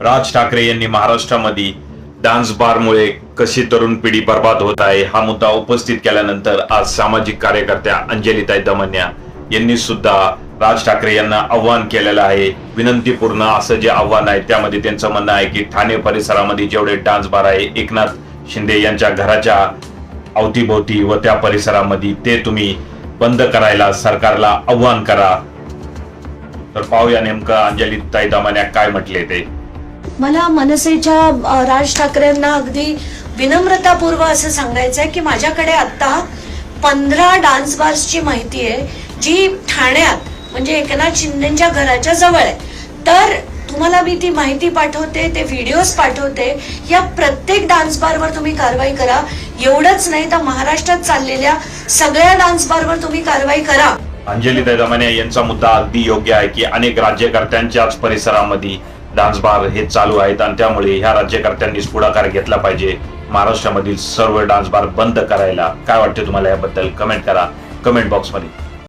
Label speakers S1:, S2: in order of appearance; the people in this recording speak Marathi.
S1: राज ठाकरे यांनी महाराष्ट्रामध्ये डान्स बारमुळे कशी तरुण पिढी बर्बाद होत आहे हा मुद्दा उपस्थित केल्यानंतर आज सामाजिक कार्यकर्त्या अंजलीताई दमन्या यांनी सुद्धा राज ठाकरे यांना आव्हान केलेलं आहे. विनंतीपूर्ण असं जे आव्हान आहे त्यामध्ये त्यांचं म्हणणं आहे की ठाणे परिसरामध्ये जेवढे डान्स बार आहे एकनाथ शिंदे यांच्या घराच्या अवतीभोवती व त्या परिसरामध्ये ते तुम्ही बंद करायला सरकारला आव्हान करा. तर पाहूया नेमकं अंजली ताई दमान्या काय म्हटले ते.
S2: मला मनसेच्या राज ठाकरेंना अगदी विनम्रतापूर्व असं सांगायचं आहे की माझ्याकडे आता पंधरा डान्स बार्सची माहिती आहे जी ठाण्यात म्हणजे एकनाथ शिंदेच्या घराच्या जवळ आहे. तर तुम्हाला मी ती माहिती पाठवते ते व्हिडिओज पाठवते या प्रत्येक डान्स बारवर तुम्ही कारवाई करा. एवढंच नाही तर महाराष्ट्रात चाललेल्या सगळ्या डान्स बारवर तुम्ही कारवाई करा.
S1: अंजली दैदामाने यांचा मुद्दा अगदी योग्य आहे की अनेक राज्यकर्त्यांच्याच परिसरामध्ये डान्स बार हे चालू आहेत आणि त्यामुळे ह्या राज्यकर्त्यांनीच पुढाकार घेतला पाहिजे. महाराष्ट्रामधील सर्व डान्स बार बंद करायला काय वाटते तुम्हाला याबद्दल? कमेंट करा. कमेंट बॉक्समध्ये